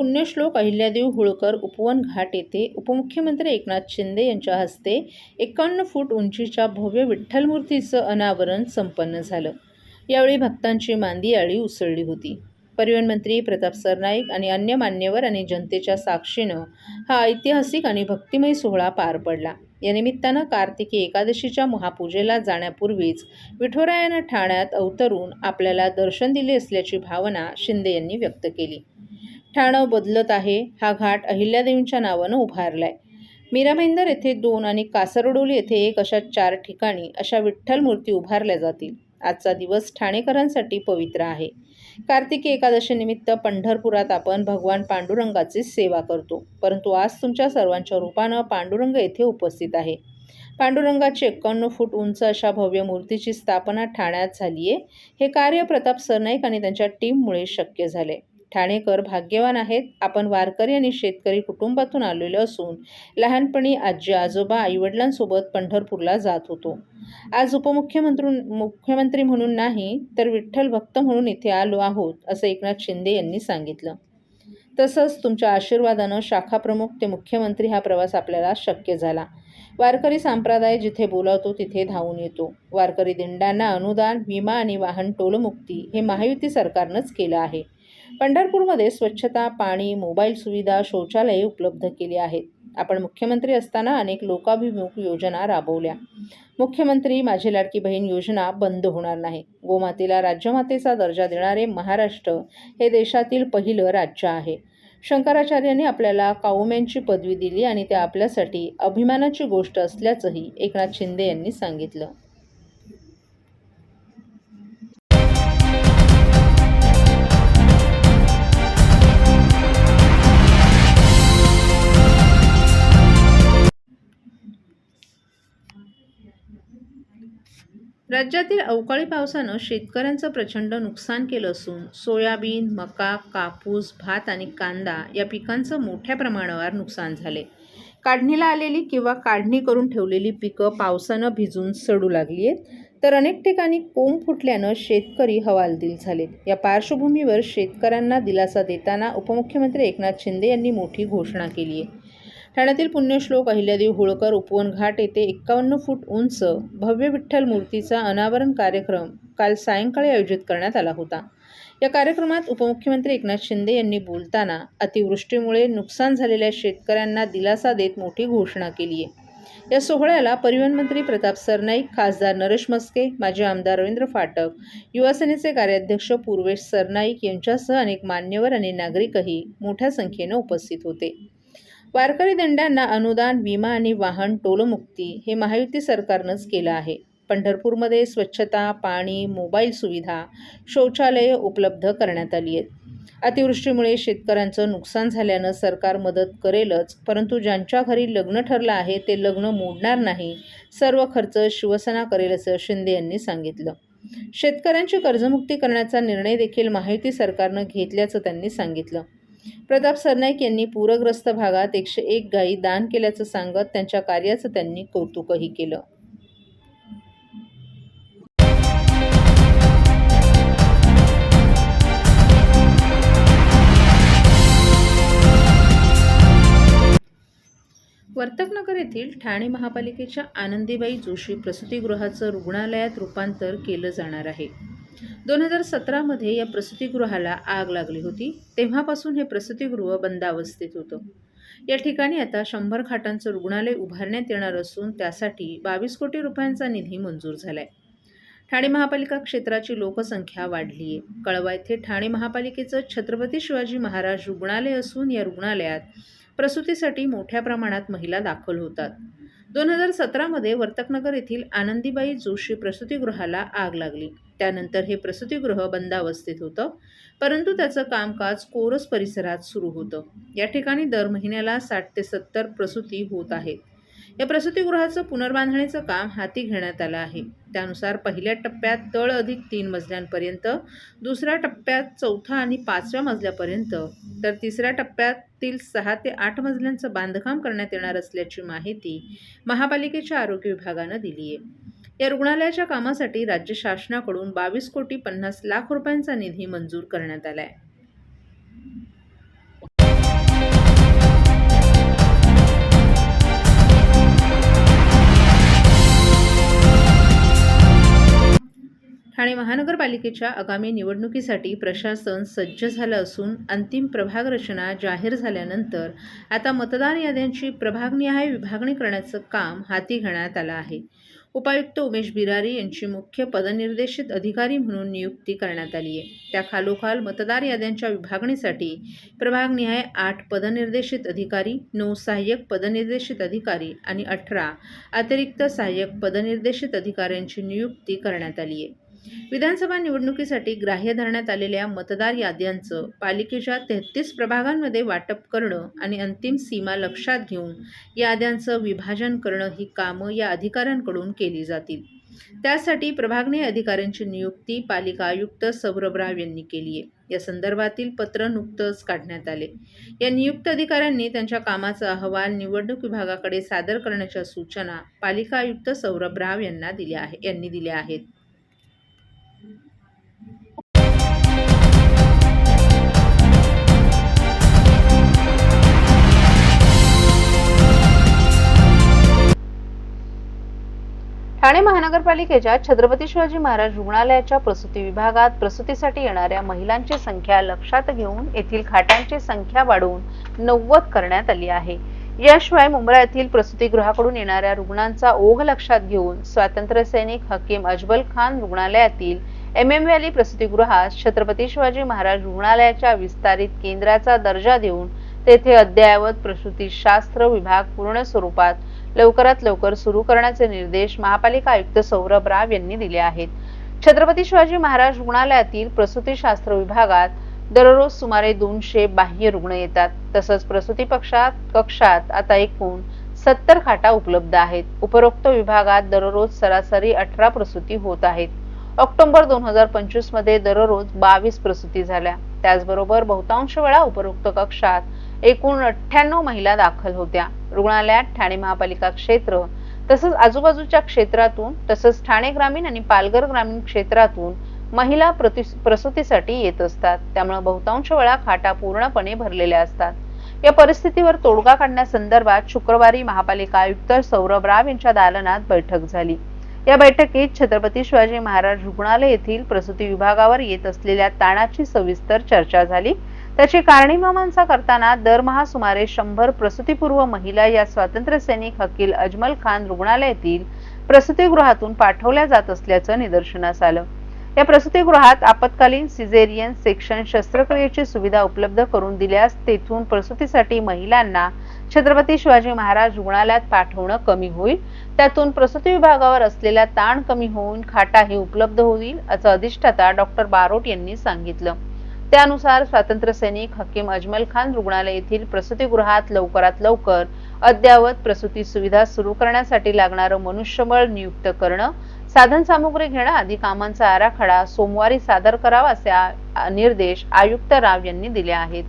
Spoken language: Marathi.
पुण्यश्लोक अहिल्यादेव होळकर उपवन घाट येथे उपमुख्यमंत्री एकनाथ शिंदे यांच्या हस्ते एकावन्न फूट उंचीच्या भव्य विठ्ठलमूर्तीचं अनावरण संपन्न झालं. यावेळी भक्तांची मांदी आळी उसळली होती. परिवहन मंत्री प्रताप सरनाईक आणि अन्य मान्यवर आणि जनतेच्या साक्षीनं हा ऐतिहासिक आणि भक्तिमय सोहळा पार पडला. या निमित्तानं कार्तिकी एकादशीच्या महापूजेला जाण्यापूर्वीच विठोरायानं ठाण्यात अवतरून आपल्याला दर्शन दिले असल्याची भावना शिंदे यांनी व्यक्त केली. ठाणं बदलत आहे हा घाट अहिल्यादेवींच्या नावानं उभारलाय. मीराभाईंदर येथे दोन आणि कासरडोली येथे एक अशा चार ठिकाणी अशा विठ्ठल मूर्ती उभारल्या जातील. आजचा दिवस ठाणेकरांसाठी पवित्र आहे. कार्तिकी एकादशीनिमित्त पंढरपुरात आपण भगवान पांडुरंगाची सेवा करतो. परंतु आज तुमच्या सर्वांच्या रूपानं पांडुरंग येथे उपस्थित आहे. पांडुरंगाची एक्कावन्न फूट उंच अशा भव्य मूर्तीची स्थापना ठाण्यात झाली आहे हे कार्य प्रताप सरनाईक आणि त्यांच्या टीममुळे शक्य झाले ठाणेकर भाग्यवान आहेत. आपण वारकरी आणि शेतकरी कुटुंबातून आलेलो असून लहानपणी आजी आजोबा आईवडिलांसोबत पंढरपूरला जात होतो. आज उपमुख्यमंत्री मुख्यमंत्री म्हणून नाही तर विठ्ठल भक्त म्हणून इथे आलो आहोत असं एकनाथ शिंदे यांनी सांगितलं. तसंच तुमच्या आशीर्वादानं शाखाप्रमुख ते मुख्यमंत्री हा प्रवास आपल्याला शक्य झाला. वारकरी संप्रदाय जिथे बोलावतो तिथे धावून येतो. वारकरी दिंडांना अनुदान विमा आणि वाहन टोलमुक्ती हे महायुती सरकारनंच केलं आहे. पंढरपूरमध्ये स्वच्छता पाणी मोबाईल सुविधा शौचालये उपलब्ध केली आहेत. आपण मुख्यमंत्री असताना अनेक लोकाभिमुख योजना राबवल्या. मुख्यमंत्री माझी लाडकी बहीण योजना बंद होणार नाही. गोमातेला राज्यमातेचा दर्जा देणारे महाराष्ट्र हे देशातील पहिलं राज्य आहे. शंकराचार्यांनी आपल्याला काउम्यांची पदवी दिली आणि ते आपल्यासाठी अभिमानाची गोष्ट असल्याचंही एकनाथ शिंदे यांनी सांगितलं. राज्यातील अवकाळी पावसानं शेतकऱ्यांचं प्रचंड नुकसान केलं असून सोयाबीन मका कापूस भात आणि कांदा या पिकांचं मोठ्या प्रमाणावर नुकसान झाले. काढणीला आलेली किंवा काढणी करून ठेवलेली पिकं पावसानं भिजून सडू लागली आहेत तर अनेक ठिकाणी कोंब फुटल्यानं शेतकरी हवालदिल झालेत. या पार्श्वभूमीवर शेतकऱ्यांना दिलासा देताना उपमुख्यमंत्री एकनाथ शिंदे यांनी मोठी घोषणा केली आहे ठाण्यातील पुण्यश्लोक अहिल्यादेवी होळकर उपवन घाट येथे एक्कावन्न फूट उंच भव्य विठ्ठल मूर्तीचा अनावरण कार्यक्रम काल सायंकाळी आयोजित करण्यात आला होता. या कार्यक्रमात उपमुख्यमंत्री एकनाथ शिंदे यांनी बोलताना अतिवृष्टीमुळे नुकसान झालेल्या शेतकऱ्यांना दिलासा देत मोठी घोषणा केली आहे. या सोहळ्याला परिवहन मंत्री प्रताप सरनाईक खासदार नरेश मस्के माजी आमदार रवींद्र फाटक युवासेनेचे कार्याध्यक्ष पूर्वेश सरनाईक यांच्यासह अनेक मान्यवर आणि नागरिकही मोठ्या संख्येनं उपस्थित होते. वारकरी दिंड्यांना अनुदान विमा आणि वाहन टोलमुक्ती हे महायुती सरकारनंच केलं आहे. पंढरपूरमध्ये स्वच्छता पाणी मोबाईल सुविधा शौचालये उपलब्ध करण्यात आली आहेत. अतिवृष्टीमुळे शेतकऱ्यांचं नुकसान झाल्यानं सरकार मदत करेलच परंतु ज्यांच्या घरी लग्न ठरलं आहे ते लग्न मोडणार नाही. सर्व खर्च शिवसेना करेल असं शिंदे यांनी सांगितलं. शेतकऱ्यांची कर्जमुक्ती करण्याचा निर्णय देखील महायुती सरकारनं घेतल्याचं त्यांनी सांगितलं. प्रताप सरनाईक यांनी पूरग्रस्त भागात एकशे एक गायी दान केल्याचं सांगत त्यांच्या कार्याचं त्यांनी कौतुकही केलं. येथील ठाणे महापालिकेच्या आनंदीबाई जोशी प्रसूतीगृहाचं रुग्णालयात रूपांतर केलं जाणार आहे. दोन हजार सतरामध्ये या प्रसूतीगृहाला आग लागली होती. तेव्हापासून हे प्रसूतीगृह बंदावस्थेत होतं. या ठिकाणी आता शंभर खाटांचं रुग्णालय उभारण्यात येणार असून त्यासाठी बावीस कोटी रुपयांचा निधी मंजूर झालाय. ठाणे महापालिका क्षेत्राची लोकसंख्या वाढली आहे कळवा येथे ठाणे महापालिकेचं छत्रपती शिवाजी महाराज रुग्णालय असून या रुग्णालयात प्रसूतीसाठी मोठ्या प्रमाणात महिला दाखल होतात. दोन हजार सतरामध्ये वर्तकनगर येथील आनंदीबाई जोशी प्रसूतीगृहाला आग लागली. त्यानंतर हे प्रसूतीगृह बंदावस्थेत होतं परंतु त्याचं कामकाज कोरस परिसरात सुरू होतं. या ठिकाणी दर महिन्याला साठ ते सत्तर प्रसूती होत आहेत. या प्रसूतीगृहाचं पुनर्बांधणीचं काम हाती घेण्यात आलं आहे. त्यानुसार पहिल्या टप्प्यात तळ अधिक तीन मजल्यांपर्यंत दुसऱ्या टप्प्यात चौथा आणि पाचव्या मजल्यापर्यंत तर तिसऱ्या टप्प्यातील सहा ते आठ मजल्यांचं बांधकाम करण्यात येणार असल्याची माहिती महापालिकेच्या आरोग्य विभागानं दिली आहे. या रुग्णालयाच्या कामासाठी राज्य शासनाकडून बावीस कोटी पन्नास लाख रुपयांचा निधी मंजूर करण्यात आला आहे ठाणे महानगरपालिकेच्या आगामी निवडणुकीसाठी प्रशासन सज्ज झालं असून अंतिम प्रभाग रचना जाहीर झाल्यानंतर आता मतदार याद्यांची प्रभागनिहाय विभागणी करण्याचं काम हाती घेण्यात आलं आहे. उपायुक्त उमेश बिरारी यांची मुख्य पदनिर्देशित अधिकारी म्हणून नियुक्ती करण्यात आली आहे. त्या खालोखाल मतदार याद्यांच्या विभागणीसाठी प्रभागनिहाय आठ पदनिर्देशित अधिकारी नऊ सहाय्यक पदनिर्देशित अधिकारी आणि अठरा अतिरिक्त सहाय्यक पदनिर्देशित अधिकाऱ्यांची नियुक्ती करण्यात आली आहे. विधानसभा निवडणुकीसाठी ग्राह्य धरण्यात आलेल्या मतदार याद्यांचं पालिकेच्या तेहतीस प्रभागांमध्ये वाटप करणं आणि अंतिम सीमा लक्षात घेऊन याद्यांचं विभाजन करणं ही कामं या अधिकाऱ्यांकडून केली जातील. त्यासाठी प्रभागने अधिकाऱ्यांची नियुक्ती पालिका आयुक्त सौरभ राव यांनी केली आहे. या संदर्भातील पत्र नुकतंच काढण्यात आले. या नियुक्त अधिकाऱ्यांनी त्यांच्या कामाचा अहवाल निवडणूक विभागाकडे सादर करण्याच्या सूचना पालिका आयुक्त सौरभ राव यांना दिल्या आहे यांनी दिल्या आहेत. ठाणे महानगरपालिकेच्या छत्रपती शिवाजी महाराज रुग्णालयाच्या प्रसूती विभागात प्रसूतीसाठी येणाऱ्या महिलांची संख्या लक्षात घेऊन येथील खाटांची संख्या वाढवून नव्वद करण्यात आली आहे. याशिवाय मुंबईतील येथील प्रसूतीगृहाकडून येणाऱ्या रुग्णांचा ओघ लक्षात घेऊन स्वातंत्र्य सैनिक हकीम अजबल खान रुग्णालयातील एम एम व्हॅली प्रसूतीगृहास छत्रपती शिवाजी महाराज रुग्णालयाच्या विस्तारित केंद्राचा दर्जा देऊन तेथे अद्ययावत प्रसूतीशास्त्र विभाग पूर्ण स्वरूपात लवकरात लवकर सुरू करण्याचे निर्देश महापालिका आयुक्त सौरभ राव यांनी दिले आहेत. छत्रपती शिवाजी महाराज रुग्णालयातील प्रसूतीशास्त्र विभागात दररोज सुमारे दोनशे बाह्य रुग्ण येतात. तसंच प्रसूती पक्षात कक्षात आता एकूण सत्तर खाटा उपलब्ध आहेत. उपरोक्त विभागात दररोज सरासरी अठरा प्रसूती होत आहेत. ऑक्टोबर दोन हजार पंचवीसमध्ये दररोज बावीस प्रसूती झाल्या. त्याचबरोबर बहुतांश वेळा उपरोक्त कक्षात एकूण अठ्ठ्याण्णव महिला दाखल होत्या. रुग्णालयात ठाणे महापालिका क्षेत्र तसंच आजूबाजूच्या क्षेत्रातून तसंच ठाणे ग्रामीण आणि पालघर ग्रामीण क्षेत्रातून महिला प्रसूतीसाठी येत असतात. त्यामुळे बहुतांश वेळा खाटा पूर्णपणे भरलेल्या असतात. या परिस्थितीवर तोडगा काढण्यासंदर्भात शुक्रवारी महापालिका आयुक्त सौरभ राव यांच्या दालनात बैठक झाली. या बैठकीत छत्रपती शिवाजी महाराज रुग्णालय येथील प्रसूती विभागावर येत असलेल्या ताणाची सविस्तर चर्चा झाली. त्याची कारणीमीमांसा करताना दरमहा सुमारे शंभर प्रसूतीपूर्व महिला या स्वातंत्र्य सैनिक हकील अजमल खान रुग्णालयातील प्रसूतीगृहातून पाठवल्या जात असल्याचं निदर्शनास आलं. या प्रसूतीगृहात आपत्कालीन सिझेरियन सेक्शन शस्त्रक्रियेची सुविधा उपलब्ध करून दिल्यास तेथून प्रसूतीसाठी महिलांना छत्रपती शिवाजी महाराज रुग्णालयात पाठवणं कमी होईल. त्यातून प्रसूती विभागावर असलेला ताण कमी होऊन खाटाही उपलब्ध होईल असं अधिष्ठाता डॉक्टर बारोट यांनी सांगितलं. त्यानुसार स्वातंत्र्य सैनिक हकीम अजमल खान रुग्णालय येथील प्रसूतीगृहात लवकरात लवकर अद्ययावत प्रसूती सुविधा सुरू करण्यासाठी लागणारं मनुष्यबळ नियुक्त करणं साधन सामुग्री घेणं आदी कामांचा आराखडा सोमवारी सादर करावा असे निर्देश आयुक्त राव यांनी दिले आहेत.